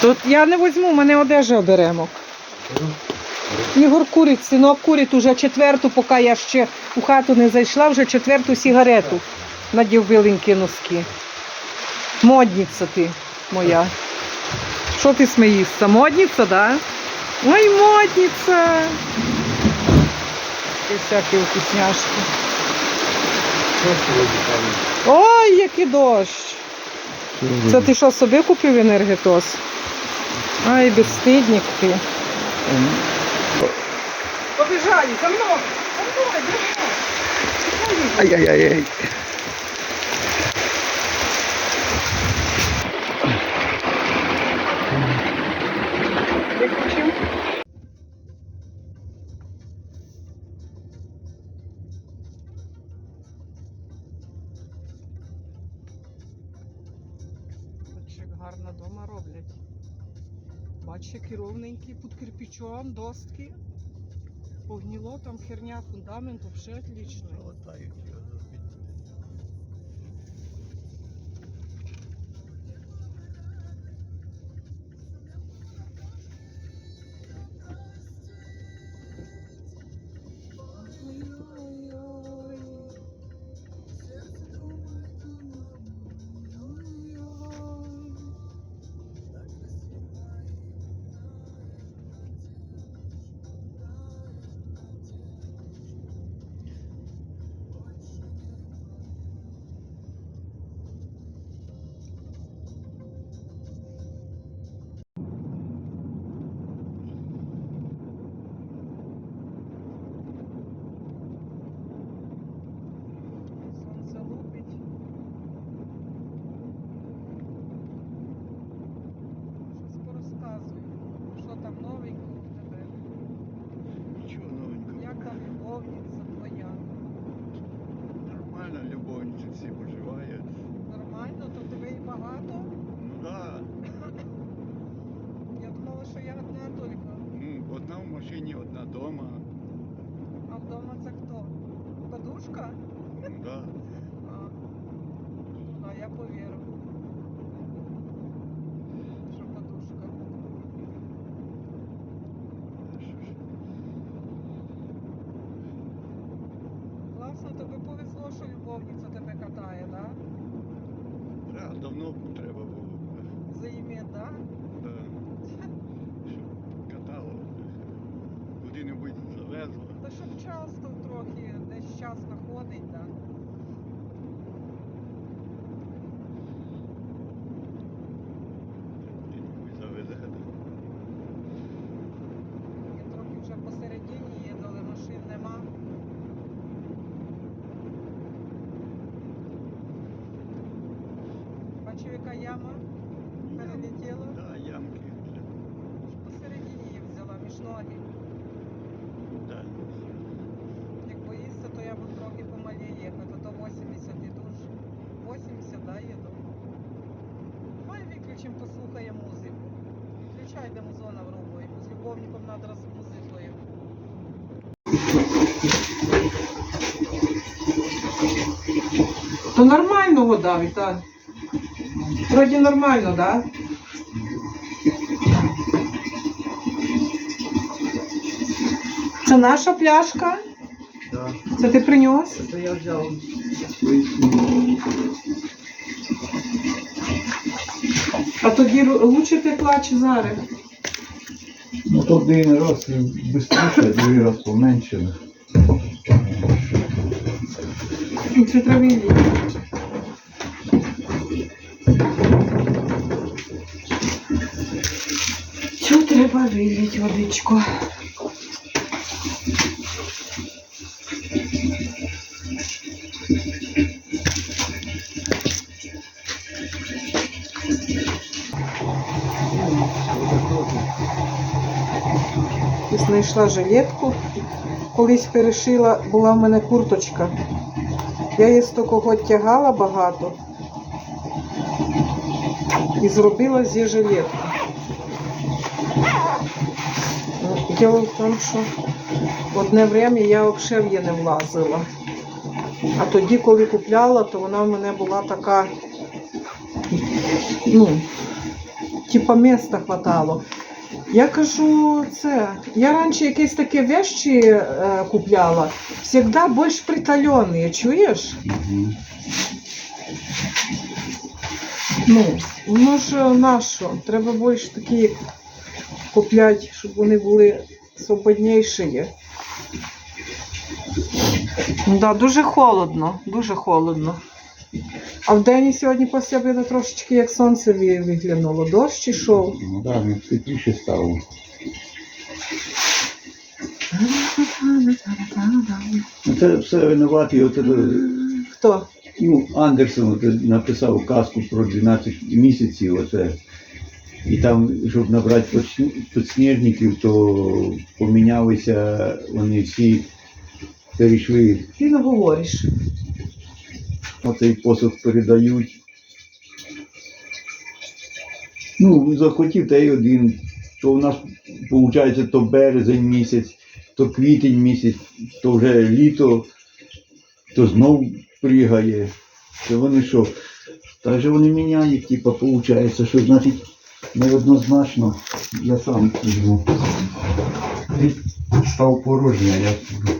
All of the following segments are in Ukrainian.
Тут я не візьму, мене одежа оберемок. Ігор курить, синок курить уже четверту, поки я ще у хату не зайшла, вже четверту сигарету надів біленькі носки. Модниця ти моя. Що ти смієшся? Модниця, да? Ой, модниця. І всякі вкусняшки. Ой, який дощ. Це ти що собі купив енергетос? Ай, бесстыдник ты. Побежали, за мной! За мною, за мной! Ай-яй-яй. Які ровненькі під кирпичом, доски. Погніло, там херня, фундамент, взагалі отлично. Сонце Та щоб часто трохи десь час знаходить, так? І трохи вже посередині їдали, машин нема. Бачив, яка яма перелетіла. Да, ямки. Посередині її взяла між ноги. Да. Як боїшся, то я буду трохи помалі їхати, а то 80 і дуже. 80, да, їду. Давай виключимо, послухаємо музику. Включай, де музона врубуємо. З любовником треба з музикою. То нормально вода, Віталій. Вроді нормально, да? Це наша пляшка? Да. Це ти принес? Це я взяв. А тоді лучше текла чи зараз? Ну то один раз швидше, другий раз поменше. Це треба її. Цю треба вилити водичку. Знайшла жилетку. Колись перешила, була в мене курточка. Я її з такого тягала багато і зробила зі жилетку. Діло в тому, що одне время я взагалі в її не влазила. А тоді, коли купляла, то вона в мене була така, ну, типа міста хватало. Я кажу, це. Я раніше якісь такі вещі е, купляла, завжди більш притальоні, чуєш? Ну, воно ж нащо? Треба більш такі купляти, щоб вони були свободніші. Да, дуже холодно, дуже холодно. А в день сьогодні після обіду трошечки як сонце виглянуло. Дощ ішов. Ну так, да, тепліше стало. Ну, Це все винуватий, от, Хто? ну, Андерсон от, написав казку про 12 місяців, оце. І там, щоб набрати подсні- підсніжників, то помінялися вони всі, перейшли, Ти не говориш. Оцей посуд передають. Ну, захотів та й один. То у нас, виходить, то березень місяць, то квітень місяць, то вже літо, то знов пригає. То вони що? Та же вони міняють, типа, виходить, що значить неоднозначно. Я сам візьму. Став порожній, я буду.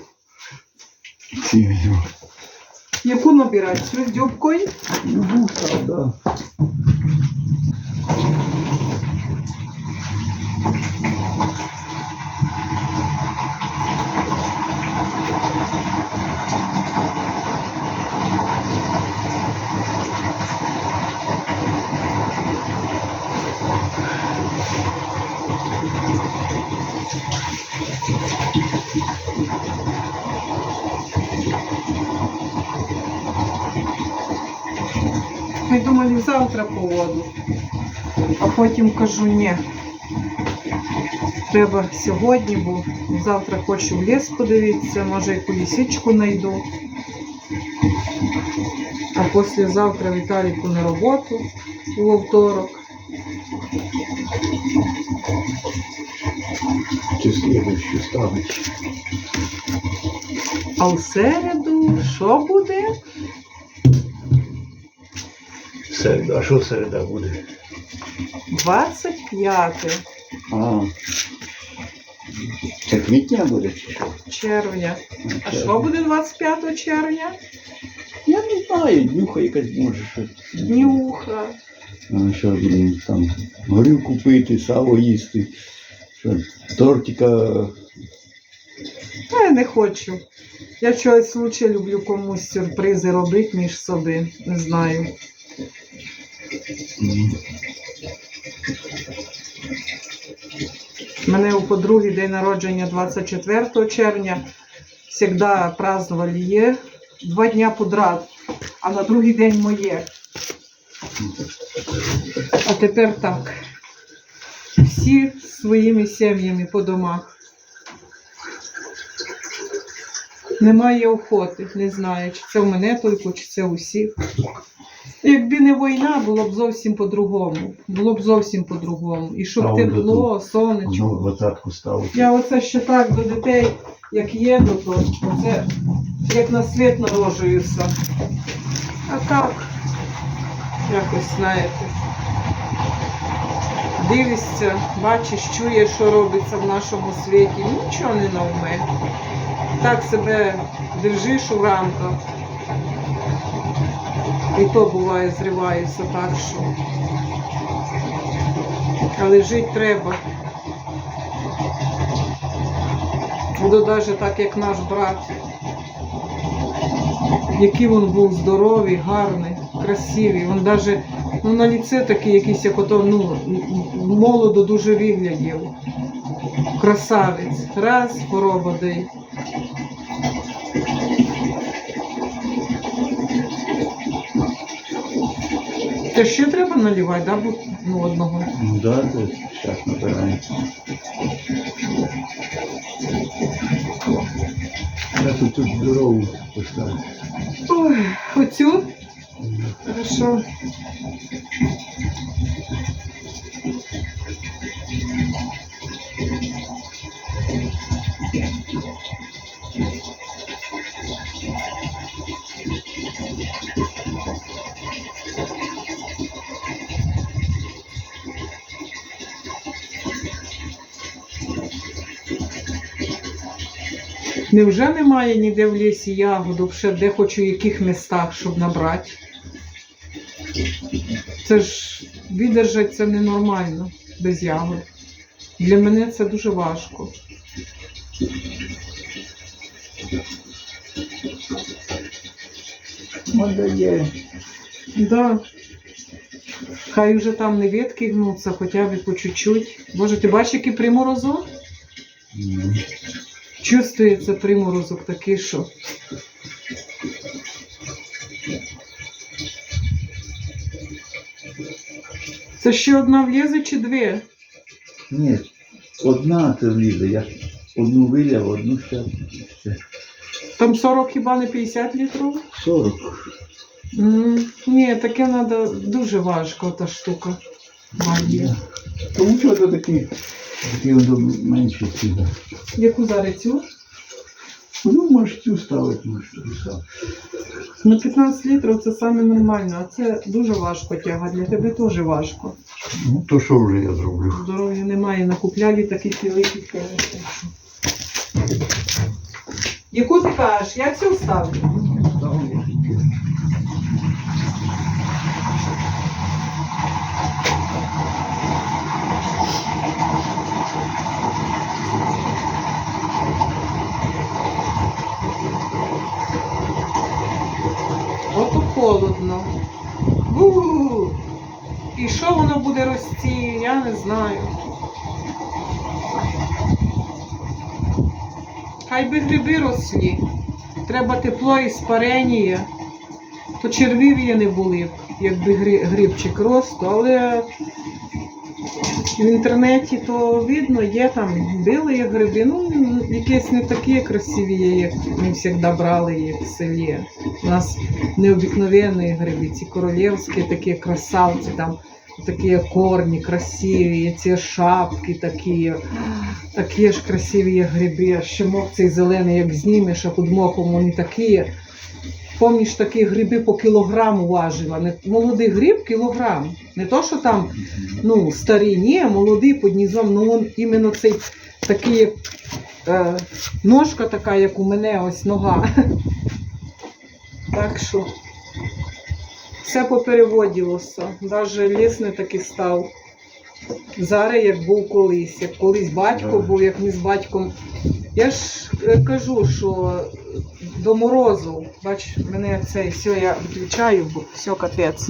Візьму. Яку набирать? Дюбкою? Ну, був да. Ми думали завтра по воду. А потім кажу, ні. Треба сьогодні, бо завтра хочу в ліс подивитися, може яку лісичку знайду. А післязавтра Віталіку на роботу у вівторок. Чи слідущу ставить. А в середу що буде? Середа. А що середа буде? 25 А. Це квітня буде чи що? червня. А що буде 25 червня? Я не знаю, днюха якась може щось. Днюха. А що там горілку пити, сало їсти. Що, тортика. Та я не хочу. Я чогось лучше люблю комусь сюрпризи робити, ніж собі. Не знаю. Мене у подруги день народження 24 червня. Завжди празднували є два дня подряд, а на другий день моє. А тепер так. Всі своїми сім'ями по домах. Немає охоти, не знаю, чи це в мене тільки, чи це у всіх. Якби не війна, було б зовсім по-другому. Було б зовсім по-другому. І щоб он тепло, сонечко. двадцятку ставить. Я оце ще так до дітей, як їду, то це як на світ народжуюся. А так, якось знаєте. Дивишся, бачиш, чуєш, що робиться в нашому світі. Нічого не навме. Так себе держиш у рамках. І то буває, зриваюся так, що. Але жити треба. Буду навіть так, як наш брат. Який він був здоровий, гарний, красивий. Він навіть ну, на ліце такий якийсь, як ото, ну, молодо дуже виглядів. Красавець. Раз, хвороба дай. Те ще треба наливати, да? бо, Ну, одного. Ну да, то зараз набирається. Я тут, тут здорову поставлю. Ой, оцю. Хорошо. Невже немає ніде в лісі ягоду, ще де хочу, в яких містах, щоб набрати? Це ж видержать це ненормально без ягод. Для мене це дуже важко. От. Да. Хай вже там не ветки гнуться, хоча б по чуть-чуть. Боже, ти бачиш, який приморозок? Ну, Чувствується приморозок такий, що. Це ще одна влізе чи дві? Ні, одна це влізе. Я одну виляв, одну ще. Там 40 хіба не 50 літрів? 40. М, Ні, таке треба дуже важко, та штука. Тому що це такі, такі одно менші сюди. Яку зараз цю? Ну, можеш цю ставити, можеш цю ставити. На 15 літрів це саме нормально, а це дуже важко тягати. Для тебе теж важко. Ну, то що вже я зроблю? Здоров'я немає, накупляли таких великих конечно. Яку ти кажеш? Я цю. Ставлю. Ото холодно. у І що воно буде рости, я не знаю. Хай би гриби рослі. Треба тепло і спарення. То червів є не були якби грибчик рос, але в інтернеті то видно, є там білі гриби, ну якісь не такі красиві як ми завжди брали їх в селі. У нас необикновенні гриби, ці королівські такі красавці, там такі корні красиві, ці шапки такі, такі ж красиві гриби, а ще мох цей зелений, як знімеш, а під мохом вони такі. Помніш, такі гриби по кілограму важила. Не, молодий гриб кілограм. Не то, що там ну, старі, ні, молодий під низом, ну он іменно цей такий е, ножка така, як у мене, ось нога. Так що все попереводилося. Навіть ліс не такий став. Зараз як був колись, як колись батько був, як ми з батьком. Я ж е, кажу, що до морозу, бач, мене цей, все, я відключаю, бо все, капець,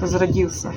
розрадівся.